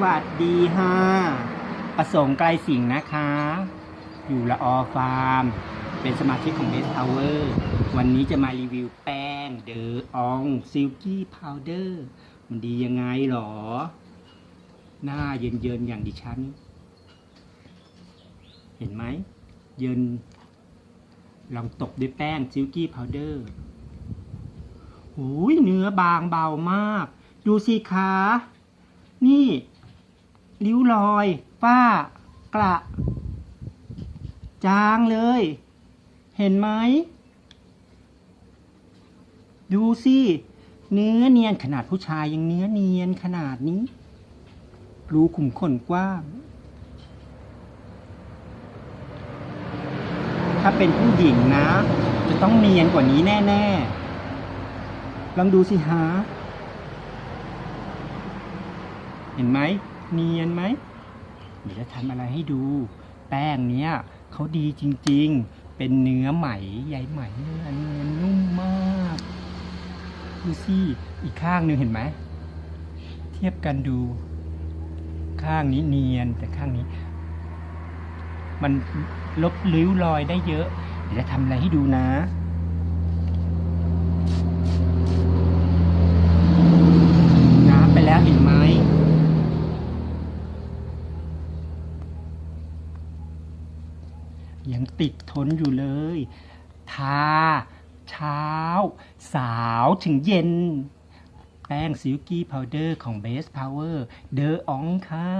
วัสดีฮะประสงค์ไกลสิงนะคะ อยู่ละออฟาร์ม เป็นสมาชิกของ Best Power วันนี้จะมารีวิวแป้งเดออองซิลกี้พาวเดอร์มันดียังไงหรอ หน้าเย็นๆ อย่างดิฉัน เห็นไหม เย็นลองตบด้วยแป้งซิลกี้พาวเดอร์หูยเนื้อบางเบามาก ดูสิคะนี่ ริ้วรอย ฝ้ากระ จางเลย เห็นไหม ดูสิเนื้อเนียนขนาดผู้ชายยังเนื้อเนียนขนาดนี้ รูขุมขนกว้าง ถ้าเป็นผู้หญิงนะ จะต้องเนียนกว่านี้แน่ ๆ ลองดูสิฮะเห็นไหม เนียนไหมเดี๋ยวจะทำอะไรให้ดู แป้งเนี้ยเขาดีจริงๆ เป็นเนื้อไหมใยไหมเนื้อเนียนนุ่มมากดูสิอีกข้างหนึ่งเห็นไหมเทียบกันดู ข้างนี้เนียนแต่ข้างนี้ มันลบริ้วรอยได้เยอะ เดี๋ยวจะทำอะไรให้ดูนะ น้ำไปแล้วเห็นไหม ยังติดทนอยู่เลย ทา เช้า สาวถึงเย็น แป้งซิลกี้พาวเดอร์ของเบสพาวเวอร์เดออองค่ะ